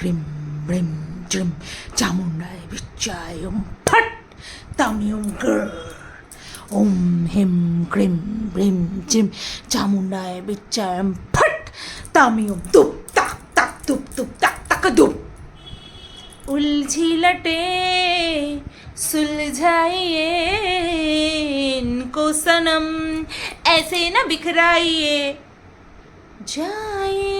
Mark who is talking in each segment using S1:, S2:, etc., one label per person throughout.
S1: Cream brim च्रीं चामुंडाय विच्चाय ओम फट तामि ओं ग्र ओम ह्रीं क्रीं ह्रीं च्रीं चामुण्डाय विच्चाय फट् तामि ओं दुप तक तक दुप दुप तक तक दुप उलझी लटे, सुलझाइए इनको सनम, ऐसे न बिखराइए, जाइए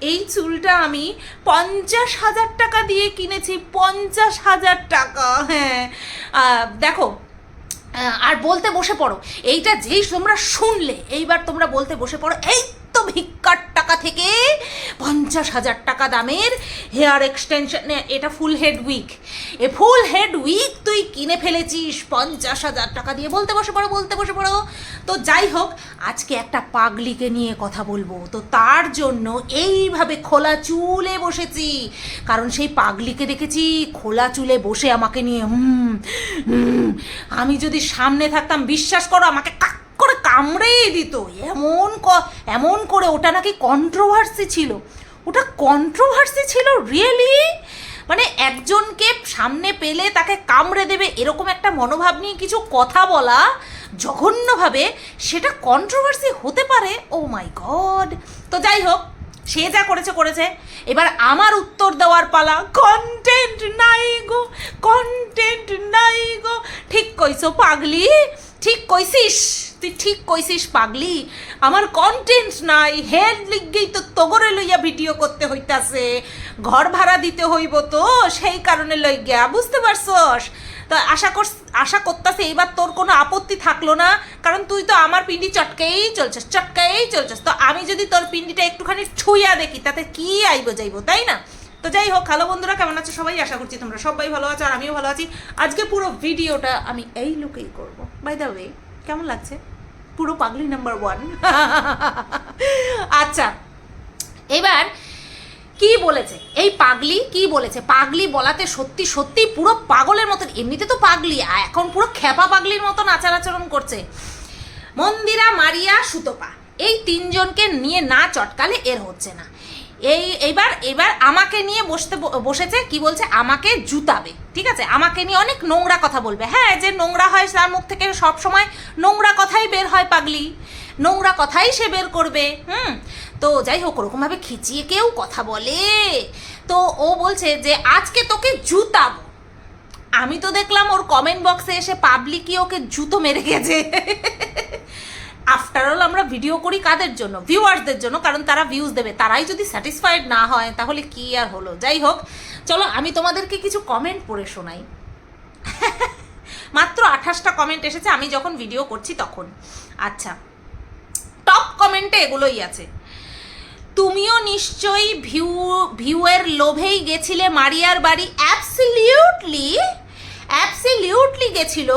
S1: এই চুলটা আমি পঞ্চাশ হাজার টাকা দিয়ে কিনেছি, পঞ্চাশ হাজার টাকা হ্যাঁ। দেখো আর বলতে বসে পড়ো। এইটা যেই তোমরা শুনলে, এইবার তোমরা বলতে বসে পড়ো, এই ভিক্ষার টাকা থেকে পঞ্চাশ হাজার টাকা দামের হেয়ার এক্সটেনশন এটা ফুল হেড উইক এ ফুল হেড উইক তুই কিনে ফেলেছিস পঞ্চাশ হাজার টাকা দিয়ে। বলতে বসে পড়ো, বলতে বসে পড়ো। তো যাই হোক, আজকে একটা পাগলিকে নিয়ে কথা বলব। তো তার জন্য এইভাবে খোলা চুলে বসেছি। কারণ সেই পাগলিকে দেখেছি খোলা চুলে বসে আমাকে নিয়ে হুম, আমি যদি সামনে থাকতাম, বিশ্বাস করো, আমাকে কাক কামড়েই দিত। এমন এমন করে ওটা নাকি কন্ট্রোভার্সি ছিল। ওটা কন্ট্রোভার্সি ছিল? রিয়েলি মানে একজনকে সামনে পেলে তাকে কামড়ে দেবে, এরকম একটা মনোভাব নিয়ে কিছু কথা বলা জঘন্যভাবে, সেটা কন্ট্রোভার্সি হতে পারে? ও মাই গড তো যাই হোক, সে যা করেছে করেছে। এবার আমার উত্তর দেওয়ার পালা। কন্টেন্ট নাই গো কন্টেন্ট নাই গো। ঠিক কইছো পাগলি, ঠিক কইছিস? তুই ঠিক কইছিস পাগলি। আমার কন্টেন্ট নাই। হেড লিগেই তো তগরে লইয়া ভিডিও করতে হইতাছে। ঘর ভাড়া দিতে হইব তো, সেই কারণে লই গিয়া, বুঝতে পারছস? তো আশা কর আশা করতেছে এবার তোর কোনো আপত্তি থাকল না, কারণ তুই তো আমার পিন্ডি চটকেই চলছিস চটকেই চলছিস। তো আমি যদি তোর পিন্ডিটা একটুখানি ছুঁয়া দেখি, তাতে কি আইব যাইব, তাই না? তো যাই হোক, হ্যালো বন্ধুরা, কেমন আছো সবাই? আশা করছি তোমরা সবাই ভালো আছো, আর আমিও ভালো আছি। আজকে পুরো ভিডিওটা আমি এই লুকেই করব। বাই দ্য ওয়ে কেমন লাগছে? পুরো পাগলি নাম্বার ওয়ান আচ্ছা এবার কি বলেছে? এই পাগলি কি বলেছে? পাগলি বলাতে সত্যি সত্যি পুরো পাগলের মতন। এমনিতে তো পাগলি এখন পুরো খেপা পাগলির মতন আচার আচরণ করছে। মন্দিরা মারিয়া সুতপা, এই তিনজনকে নিয়ে না চটকালে এর হচ্ছে না। এই এবার এবার আমাকে নিয়ে বসতে, বসেছে কি বলছে, আমাকে জুতাবে, ঠিক আছে? আমাকে নিয়ে অনেক নোংরা কথা বলবে। হ্যাঁ যে নোংরা হয় তার মুখ থেকে সব সময় নোংরা কথাই বের হয় পাগলি। নোংরা কথাই সে বের করবে, হুম? তো যাই হোক, ওরকমভাবে খিচিয়ে কেউ কথা বলে। তো ও বলছে যে, আজকে তোকে জুতাবো। আমি তো দেখলাম ওর কমেন্ট বক্সে এসে পাবলিকই ওকে জুতো মেরে গেছে। আফটার অল আমরা ভিডিও করি কাদের জন্য? ভিউয়ার্সদের জন্য, কারণ তারা ভিউজ দেবে। তারাই যদি স্যাটিসফাইড না হয়, তাহলে কি আর হলো? যাই হোক, চলো আমি তোমাদেরকে কিছু কমেন্ট পড়ে শোনাই। মাত্র আঠাশটা কমেন্ট এসেছে, আমি যখন ভিডিও করছি তখন। আচ্ছা টপ কমেন্টে এগুলোই আছে। তুমিও নিশ্চয়ই ভিউ ভিউয়ের লোভেই গেছিলে মারিয়ার বাড়ি। অ্যাবসলিউটলি অ্যাবসলিউটলি গেছিল।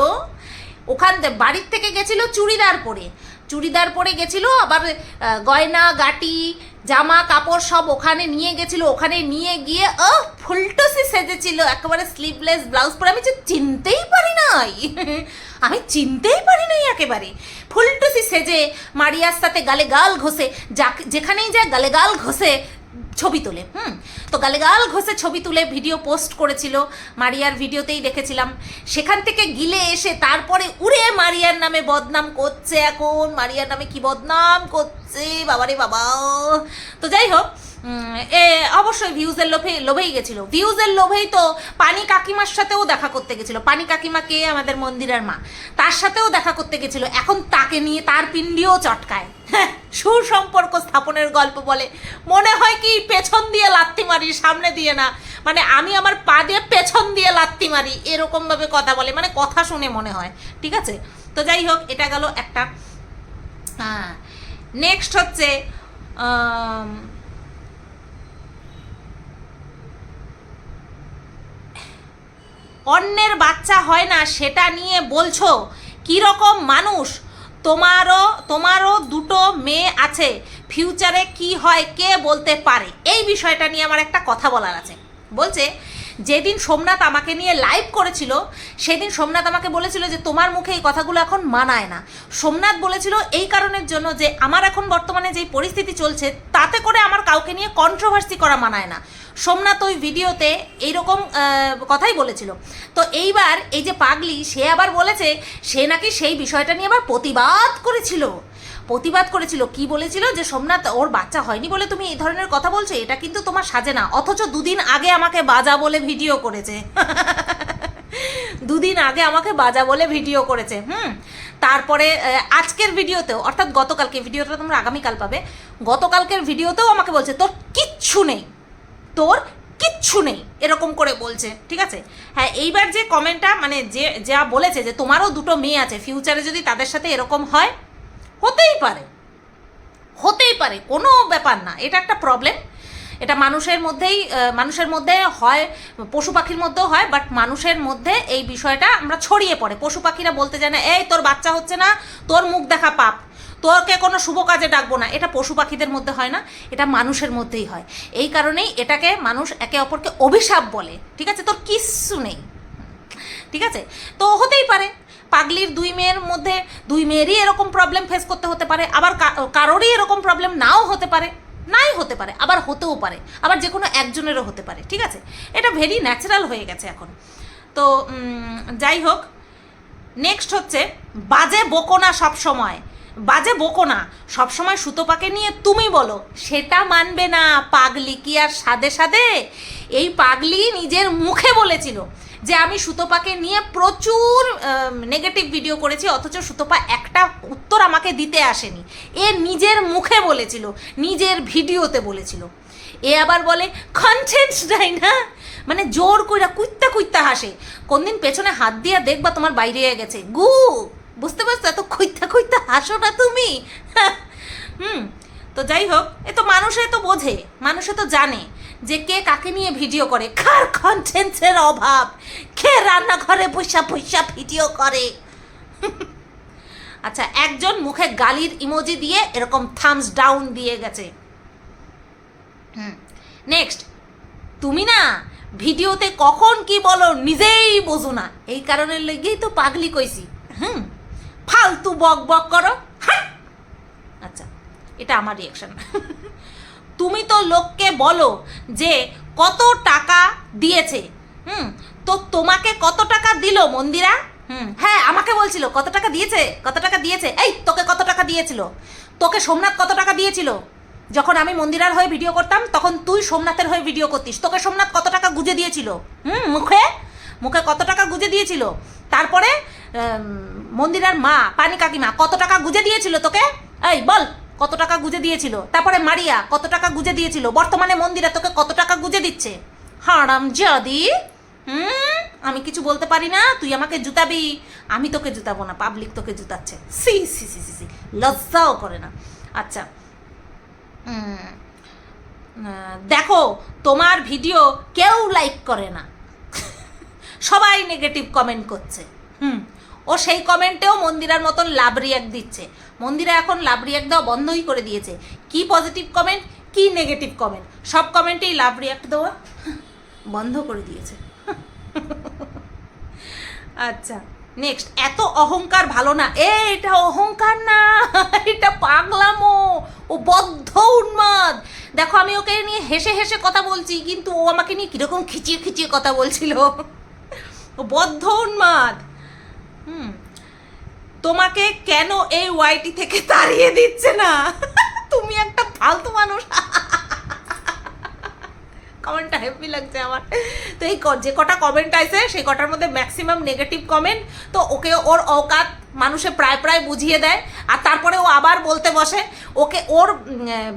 S1: ওখান বাড়ির থেকে গেছিল চুড়িদার পরে। চুড়িদার পরে গেছিল, আবার গয়না, গাটি, জামা, কাপড় সব ওখানে নিয়ে গেছিল, ওখানে নিয়ে গিয়ে ও ফুলটসি সেজেছিল, একেবারে স্লিভলেস ব্লাউজ পরে। আমি চিনতেই পারি নাই, আমি চিনতেই পারি নাই একেবারে। ফুলটুসি সেজে মারিয়ার সাথে গালে গাল ঘষে, যাক- যেখানেই যায় গালে গাল ঘষে ছবি তোলে, হুম? তো গালেগাল ঘষে ছবি তুলে ভিডিও পোস্ট করেছিল, মারিয়ার ভিডিওতেই দেখেছিলাম। সেখান থেকে গিলে এসে তারপরে উড়ে মারিয়ার নামে বদনাম করছে এখন। মারিয়ার নামে কি বদনাম করছে? বাবারে বাবা। তো যাই হোক এ অবশ্যই ভিউজের লোভে লোভেই গেছিল। ভিউজের লোভেই তো পানি কাকিমার সাথেও দেখা করতে গেছিল। পানি কাকিমা কে? আমাদের মন্দিরের মা। তার সাথেও দেখা করতে গেছিল। এখন তাকে নিয়ে তার পিণ্ডিও চটকায়। হ্যাঁ, সুসম্পর্ক স্থাপনের গল্প বলে। মনে হয় কি পেছন দিয়ে লাত্তি মারি সামনে দিয়ে না। মানে আমি আমার পা দিয়ে পেছন দিয়ে লাত্তি মারি এরকম ভাবে কথা বলে। মানে কথা শুনে মনে হয়। ঠিক আছে? তো যাই হোক এটা গেল একটা। হ্যাঁ নেক্সট হচ্ছে
S2: অন্যের বাচ্চা হয় না, সেটা নিয়ে বলছো? কীরকম মানুষ? তোমারও তোমারও দুটো মেয়ে আছে। ফিউচারে কি হয়, কে বলতে পারে? এই বিষয়টা নিয়ে আমার একটা কথা বলার আছে। বলছে যেদিন সোমনাথ আমাকে নিয়ে লাইভ করেছিল, সেদিন সোমনাথ আমাকে বলেছিল যে তোমার মুখে এই কথাগুলো এখন মানায় না। সোমনাথ বলেছিল এই কারণের জন্য যে আমার এখন বর্তমানে যেই পরিস্থিতি চলছে, তাতে করে আমার কাউকে নিয়ে কন্ট্রোভার্সি করা মানায় না। সোমনাথ ওই ভিডিওতে এইরকম কথাই বলেছিল। তো এইবার এই যে পাগলি, সে আবার বলেছে, সে নাকি সেই বিষয়টা নিয়ে আবার প্রতিবাদ করেছিল। প্রতিবাদ করেছিল, কি বলেছিল? যে সোমনাথ, ওর বাচ্চা হয়নি বলে তুমি এই ধরনের কথা বলছো, এটা কিন্তু তোমার সাজে না। অথচ দুদিন আগে আমাকে বাজা বলে ভিডিও করেছে। দুদিন আগে আমাকে বাজা বলে ভিডিও করেছে, হুম? তারপরে আজকের ভিডিওতেও, অর্থাৎ গতকালকে, ভিডিওটা তোমরা আগামীকাল পাবে, গতকালকের ভিডিওতেও আমাকে বলছে, তোর কিচ্ছু নেই, তোর কিচ্ছু নেই, এরকম করে বলছে, ঠিক আছে? হ্যাঁ এইবার যে কমেন্টটা মানে যে, যা বলেছে যে তোমারও দুটো মেয়ে আছে ফিউচারে যদি তাদের সাথে এরকম হয় হতেই পারে। হতেই পারে, কোনো ব্যাপার না। এটা একটা প্রবলেম এটা মানুষের মধ্যেই মানুষের মধ্যে হয়, পশু পাখির মধ্যেও হয় বাট মানুষের মধ্যে এই বিষয়টা আমরা ছড়িয়ে পড়ে। পশু পাখিরা বলতে জানে, এই, তোর বাচ্চা হচ্ছে না, তোর মুখ দেখা পাপ। তোরকে কোনো শুভ কাজে ডাকবো না। এটা পশু পাখিদের মধ্যে হয় না, এটা মানুষের মধ্যেই হয়। এই কারণেই এটাকে মানুষ একে অপরকে অভিশাপ বলে। ঠিক আছে? তোর কিচ্ছু নেই। ঠিক আছে? তো হতেই পারে। পাগলির দুই মেয়ের মধ্যে দুই মেয়েরই এরকম প্রবলেম ফেস করতে হতে পারে, আবার কারোরই এরকম প্রবলেম নাও হতে পারে, নাই হতে পারে, আবার হতেও পারে, আবার যে কোনো একজনেরও হতে পারে, ঠিক আছে? এটা ভেরি ন্যাচারাল হয়ে গেছে এখন। তো যাই হোক নেক্সট হচ্ছে, বাজে বকো না সব সময় বাজে বকো না সবসময় সুতোপাকে নিয়ে তুমি বলো, সেটা মানবে না, পাগলি কি আর সাদে সাদে? এই পাগলি নিজের মুখে বলেছিল যে আমি সুতোপাকে নিয়ে প্রচুর নেগেটিভ ভিডিও করেছি, অথচ সুতোপা একটা উত্তর আমাকে দিতে আসেনি। এ নিজের মুখে বলেছিল, নিজের ভিডিওতে বলেছিল। এ আবার বলে কন্টেন্ট নাই না? মানে জোর কইরা কুইত্তা কুইত্তা হাসে। কোনদিন পেছনে হাত দিয়া দেখবা তোমার বাইরে হয়ে গেছে। গু, বুঝতে পারছ? এত কুইত্তা কুইত্তা হাসো না তুমি? হুম, তো যাই হোক, এ তো মানুষে তো বোঝে, মানুষে তো জানে। যে কে কাকে নিয়ে ভিডিও করে? কার কন্টেন্টের অভাব? কে রান্নাঘরে পয়সা পয়সা ভিডিও করে? আচ্ছা একজন মুখে গালির ইমোজি দিয়ে এরকম থামস ডাউন দিয়ে গেছে। হুম। নেক্সট তুমি না ভিডিওতে কখন কি বলো নিজেই বোঝো না। এই কারণে লেগেই তো পাগলি কইছি। হুম ফালতু বক বক করো। আচ্ছা এটা আমার রিয়াকশন তুমি তো লোককে বলো যে কত টাকা দিয়েছে, হুম? তো তোমাকে কত টাকা দিল মন্দিরা? হুম হ্যাঁ আমাকে বলছিল, কত টাকা দিয়েছে, কত টাকা দিয়েছে? এই, তোকে কত টাকা দিয়েছিল? তোকে সোমনাথ কত টাকা দিয়েছিল? যখন আমি মন্দিরার হয়ে ভিডিও করতাম, তখন তুই সোমনাথের হয়ে ভিডিও করতিস। তোকে সোমনাথ কত টাকা গুজে দিয়েছিল? হুম, মুখে? মুখে কত টাকা গুজে দিয়েছিল? তারপরে মন্দিরার মা, পানি কাকিমা, কত টাকা গুজে দিয়েছিল তোকে? এই, বল। কত টাকা গুজে দিয়েছিল? তারপরে মারিয়া, কত টাকা গুজে দিয়েছিল? বর্তমানে মন্দিরা তোকে কত টাকা গুজে দিচ্ছে? হারাম যদি হুম? আমি কিছু বলতে পারি না? তুই আমাকে জুতাবি? আমি তোকে জুতাবো না পাবলিক তোকে জুতাচ্ছে। সি সি সি সি সি, লজ্জাও করে না। আচ্ছা। দেখো, তোমার ভিডিও কেউ লাইক করে না। সবাই নেগেটিভ কমেন্ট করছে। হুম। ও সেই কমেন্টেও মন্দিরার মতন লাভ রিয়াক্ট দিচ্ছে। মন্দিরা এখন লাভ রিয়াক্ট দেওয়া বন্ধই করে দিয়েছে। কি পজিটিভ কমেন্ট কি নেগেটিভ কমেন্ট সব কমেন্টেই লাভ রিয়াক্ট দেওয়া বন্ধ করে দিয়েছে। আচ্ছা নেক্সট এত অহংকার ভালো না। এ, এটা অহংকার না, এটা পাগলামো। ও বদ্ধ উন্মাদ। দেখো, আমি ওকে নিয়ে হেসে হেসে কথা বলছি, কিন্তু ও আমাকে নিয়ে কীরকম খিচিয়ে খিচিয়ে কথা বলছিল। ও বদ্ধ উন্মাদ। তোমাকে কেন এই ওয়াইটি থেকে তাড়িয়ে দিচ্ছে না? তুমি একটা ফালতু মানুষ। কমেন্টটা হ্যাপি লাগছে আমার। তো এই যে কটা কমেন্ট আছে সেই কটার মধ্যে ম্যাক্সিমাম নেগেটিভ কমেন্ট তো ওকে ওর অকাত মানুষে প্রায় প্রায় বুঝিয়ে দেয়, আর তারপরে ও আবার বলতে বসে, ওকে ওর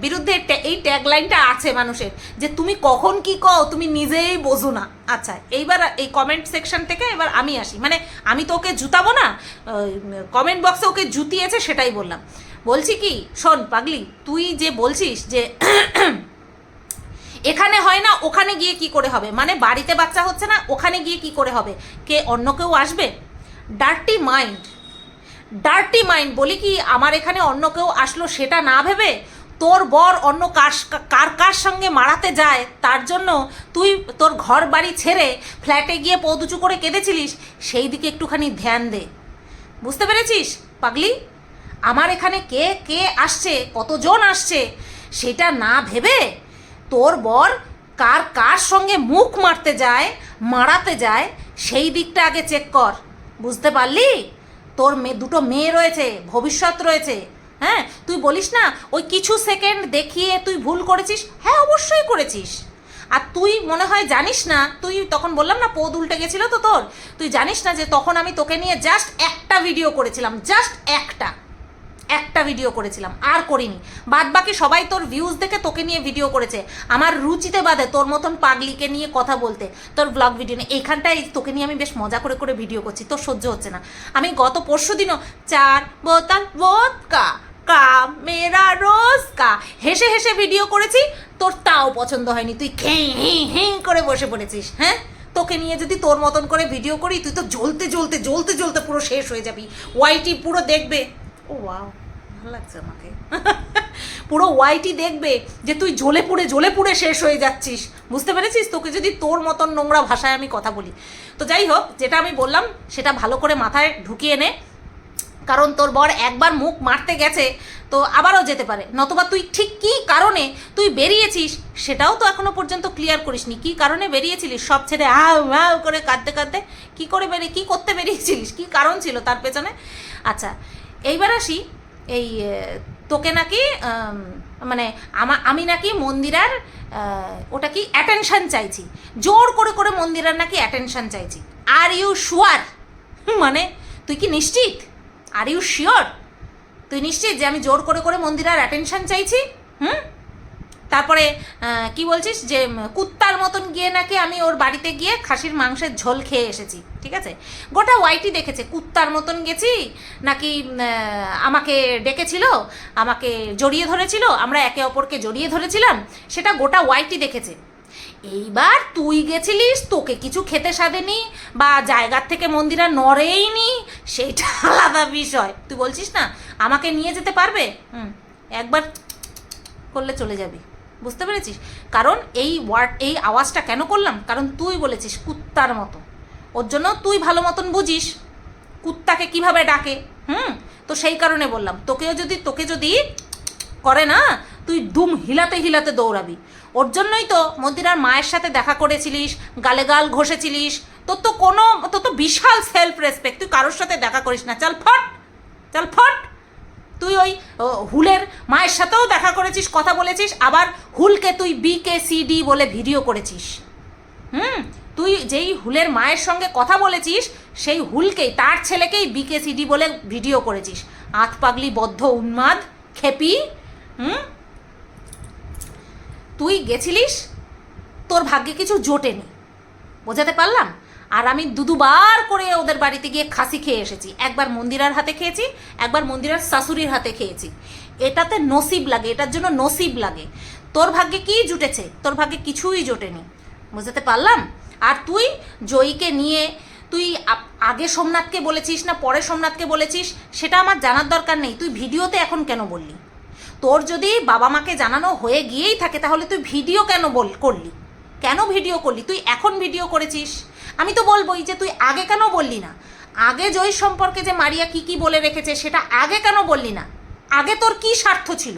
S2: বিরুদ্ধে এই ট্যাগলাইনটা আছে মানুষের, যে তুমি কখন কি কও, তুমি নিজেই বোঝো না। আচ্ছা এইবার এই কমেন্ট সেকশন থেকে এবার আমি আসি। মানে আমি তো ওকে জুতাবো না কমেন্ট বক্সে ওকে জুতিয়েছে সেটাই বললাম। বলছি কি, শোন পাগলি, তুই যে বলছিস যে এখানে হয় না, ওখানে গিয়ে কি করে হবে? মানে বাড়িতে বাচ্চা হচ্ছে না, ওখানে গিয়ে কি করে হবে? কে অন্য কেউ আসবে? ডার্টি মাইন্ড ডার্টি মাইন্ড বলি কি, আমার এখানে অন্য কেউ আসলো সেটা না ভেবে তোর বর অন্য কার কার কার সঙ্গে মারাতে যায়, তার জন্য তুই তোর ঘর বাড়ি ছেড়ে ফ্ল্যাটে গিয়ে পৌঁছু করে কেঁদেছিলিস, সেই দিকে একটুখানি ধ্যান দে। বুঝতে পেরেছিস, পাগলি? আমার এখানে কে কে আসছে, কতজন আসছে, সেটা না ভেবে তোর বর কার কার সঙ্গে মুখ মারতে যায়, মারাতে যায়, সেই দিকটা আগে চেক কর। বুঝতে পারলি? তোর মেয়ে, দুটো মেয়ে রয়েছে, ভবিষ্যৎ রয়েছে। হ্যাঁ তুই বলিস না, ওই কিছু সেকেন্ড দেখিয়ে তুই ভুল করেছিস? হ্যাঁ অবশ্যই করেছিস। আর তুই মনে হয় জানিস না, তুই তখন বললাম না, পদ উল্টে গেছিল তো তোর? তুই জানিস না যে তখন আমি তোকে নিয়ে জাস্ট একটা ভিডিও করেছিলাম জাস্ট একটা। একটা ভিডিও করেছিলাম, আর করিনি। বাদ বাকি সবাই তোর ভিউজ দেখে তোকে নিয়ে ভিডিও করেছে। আমার রুচিতে বাদে তোর মতন পাগলিকে নিয়ে কথা বলতে, তোর ব্লগ ভিডিও নিয়ে। এইখানটায় তোকে নিয়ে আমি বেশ মজা করে করে ভিডিও করছি, তোর সহ্য হচ্ছে না। আমি গত পরশু দিনও চার বোতল বোতকা কা মেরা রোজ কা হেসে হেসে ভিডিও করেছি, তোর তাও পছন্দ হয়নি। তুই খেঁ হেঁ হেঁ করে বসে পড়েছিস হ্যাঁ? তোকে নিয়ে যদি তোর মতন করে ভিডিও করি, তুই তো জ্বলতে জ্বলতে জ্বলতে জ্বলতে পুরো শেষ হয়ে যাবি। ওয়াইটি পুরো দেখবে। ও ওয়াও ভালো লাগছে আমাকে। পুরো ওয়াইটি দেখবে যে তুই জ্বলে পুড়ে জ্বলে পুড়ে শেষ হয়ে যাচ্ছিস। বুঝতে পেরেছিস? তোকে যদি তোর মতন নোংরা ভাষায় আমি কথা বলি। তো যাই হোক, যেটা আমি বললাম, সেটা ভালো করে মাথায় ঢুকিয়ে নে। কারণ তোর বর একবার মুখ মারতে গেছে, তো আবারও যেতে পারে। নতবা তুই ঠিক কী কারণে তুই বেরিয়েছিস, সেটাও তো এখনও পর্যন্ত ক্লিয়ার করিসনি। কী কারণে বেরিয়েছিলিস? সব ছেড়ে হাউ হাউ করে কাঁদতে কাঁদতে কী করে বেরিয়ে কী করতে বেরিয়েছিলিস? কী কারণ ছিল তার পেছনে? আচ্ছা এইবার আসি এই তোকে নাকি মানে আমা, আমি নাকি মন্দিরার ওটা কি অ্যাটেনশন চাইছি। জোর করে করে মন্দিরার নাকি অ্যাটেনশন চাইছি। আর ইউ শুয়ার মানে তুই কি নিশ্চিত? আর ইউ শিওর তুই নিশ্চিত যে আমি জোর করে করে মন্দিরার অ্যাটেনশন চাইছি? হুম? তারপরে কি বলছিস? যে কুত্তার মতন গিয়ে নাকি আমি ওর বাড়িতে গিয়ে খাসির মাংসের ঝোল খেয়ে এসেছি, ঠিক আছে? গোটা ওয়াইটি দেখেছে, কুত্তার মতন গেছি, নাকি আমাকে ডেকেছিল, আমাকে জড়িয়ে ধরেছিল, আমরা একে অপরকে জড়িয়ে ধরেছিলাম, সেটা গোটা ওয়াইটি দেখেছে। এইবার তুই গেছিলিস, তোকে কিছু খেতে সাধেনি, বা জায়গার থেকে মন্দিরা নড়েইনি, সেটা আলাদা বিষয়। তুই বলছিস না, আমাকে নিয়ে যেতে পারবে? হুম, একবার করলে চলে যাবি। বুঝতে পেরেছিস? কারণ এই ওয়ার্ড এই আওয়াজটা কেন করলাম? কারণ তুই বলেছিস কুত্তার মতো। ওর জন্য তুই ভালো মতন বুঝিস কুত্তাকে কীভাবে ডাকে, হুম? তো সেই কারণে বললাম, তোকেও যদি, তোকে যদি করে না, তুই দুম হিলাতে হিলাতে দৌড়াবি। ওর জন্যই তো মন্দিরার মায়ের সাথে দেখা করেছিলিস, গালে গাল ঘষেছিলিস, তোর তো কোনো, তোর তো বিশাল সেলফ রেসপেক্ট তুই কারোর সাথে দেখা করিস না। চল ফট চল ফট। তুই ওই হুলের মায়ের সাথেও দেখা করেছিস, কথা বলেছিস, আবার হুলকে তুই বি কে সি ডি বলে ভিডিও করেছিস। হুম? তুই যেই হুলের মায়ের সঙ্গে কথা বলেছিস, সেই হুলকেই, তার ছেলেকেই বিকেসিডি বলে ভিডিও করেছিস। আত পাগলি, বদ্ধ, উন্মাদ, খেপি, হুম? তুই গেছিলিস? তোর ভাগ্যে কিছু জোটেনি বোঝাতে পারলাম? আর আমি দু দুবার করে ওদের বাড়িতে গিয়ে খাসি খেয়ে এসেছি। একবার মন্দিরার হাতে খেয়েছি, একবার মন্দিরার শাশুড়ির হাতে খেয়েছি। এটাতে নসিব লাগে, এটার জন্য নসিব লাগে। তোর ভাগ্যে কি জুটেছে? তোর ভাগ্যে কিছুই জোটেনি। বুঝতে পারলাম? আর তুই জয়ীকে নিয়ে, তুই আগে সোমনাথকে বলেছিস না পরে সোমনাথকে বলেছিস, সেটা আমার জানার দরকার নেই। তুই ভিডিওতে এখন কেন বললি? তোর যদি বাবা মাকে জানানো হয়ে গিয়েই থাকে, তাহলে তুই ভিডিও কেন বল করলি? কেন ভিডিও করলি? তুই এখন ভিডিও করেছিস? আমি তো বলবোই যে তুই আগে কেন বললি না? আগে জয় সম্পর্কে যে মারিয়া কি কি বলে রেখেছে সেটা আগে কেন বললি না? আগে তোর কি স্বার্থ ছিল?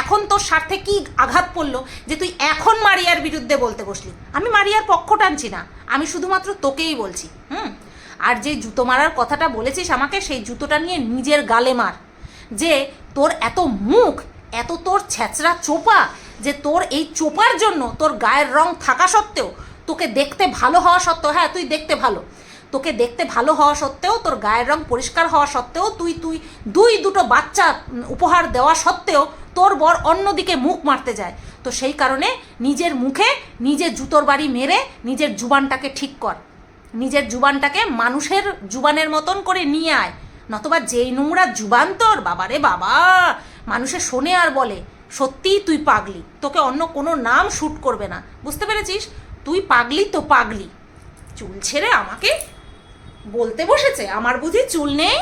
S2: এখন তোর স্বার্থে কি আঘাত পড়ল যে তুই এখন মারিয়ার বিরুদ্ধে বলতে বসলি? আমি মারিয়ার পক্ষ টানছি না, আমি শুধুমাত্র তোকেই বলছি, হুম? আর যে জুতো মারার কথাটা বলেছিস আমাকে, সেই জুতোটা নিয়ে নিজের গালে মার। যে তোর এত মুখ, এত তোর ছ্যাচড়া চোপা, যে তোর এই চোপার জন্য তোর গায়ের রং থাকা সত্ত্বেও তোকে দেখতে ভালো হওয়া সত্ত্বেও হ্যাঁ তুই দেখতে ভালো। তোকে দেখতে ভালো হওয়া সত্ত্বেও, তোর গায়ের রং পরিষ্কার হওয়া সত্ত্বেও, তুই তুই দুই, দুটো বাচ্চা উপহার দেওয়া সত্ত্বেও তোর বর অন্যদিকে মুখ মারতে যায়। তো সেই কারণে নিজের মুখে নিজে জুতোর বাড়ি মেরে নিজের জুবানটাকে ঠিক কর। নিজের জুবানটাকে মানুষের জুবানের মতন করে নিয়ে আয়। নতবা যেই নোংরা জুবান তোর, বাবারে বাবা! মানুষে শোনে আর বলে, সত্যিই তুই পাগলি। তোকে অন্য কোনো নাম শ্যুট করবে না। বুঝতে পেরেছিস? তুই পাগলি তো পাগলি চুল ছেড়ে আমাকে বলতে বসেছে আমার বুঝি চুল নেই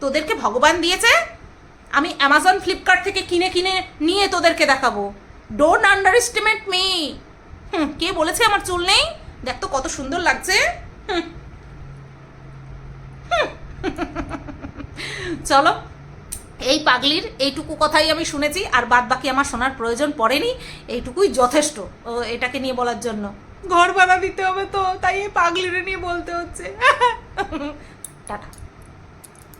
S2: তোদেরকে ভগবান দিয়েছে আমি অ্যামাজন ফ্লিপকার্ট থেকে কিনে কিনে নিয়ে তোদেরকে দেখাবো ডোন্ট আন্ডার এস্টিমেট মি হুম কে বলেছে আমার চুল নেই দেখ তো কত সুন্দর লাগছে। চলো এই পাগলির এইটুকু কথাই আমি শুনেছি আর বাদ বাকি আমার শোনার প্রয়োজন পড়েনি এইটুকুই যথেষ্ট ও এটাকে নিয়ে বলার জন্য।
S1: ঘর ভাড়া দিতে হবে তো তাই এই পাগলিরে নিয়ে বলতে হচ্ছে।
S2: টাটা।